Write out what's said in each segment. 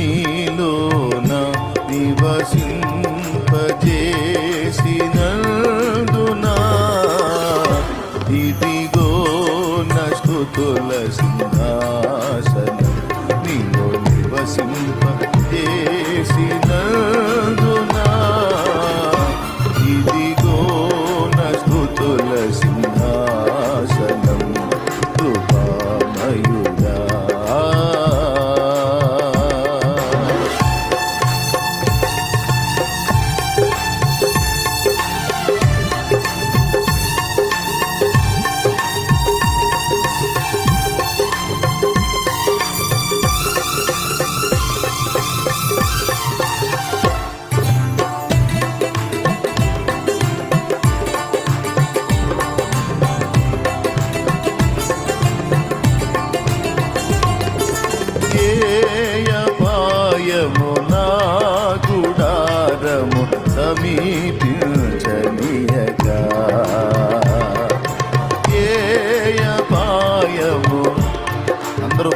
నీలోన నివసింపజేసినందునా? ఇదిగో నస్తుతుల సింహాసనం నీలో నివసింపజేసినందునా?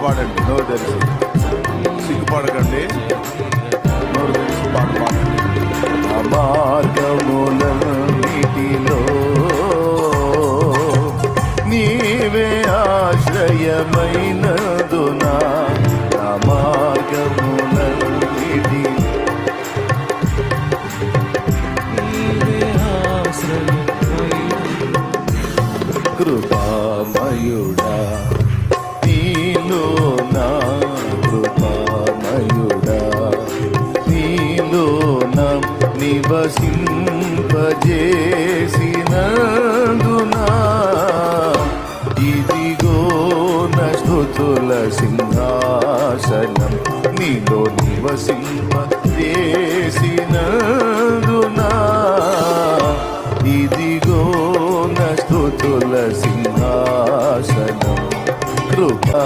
పాడండి నోరు తెలిసి సిగ్గుపడకండి నోరు తెలిసి పాట పాడండి. ఆ మార్గములన్నిటిలో నీవే ఆశ్రయమైనదునా నా మార్గములన్నిటి నీవే కృపామయుడా సింహాసనం నీలో నివసింపజేసినందునా ఇదిగో నస్తుతుల సింహాసనం కృపా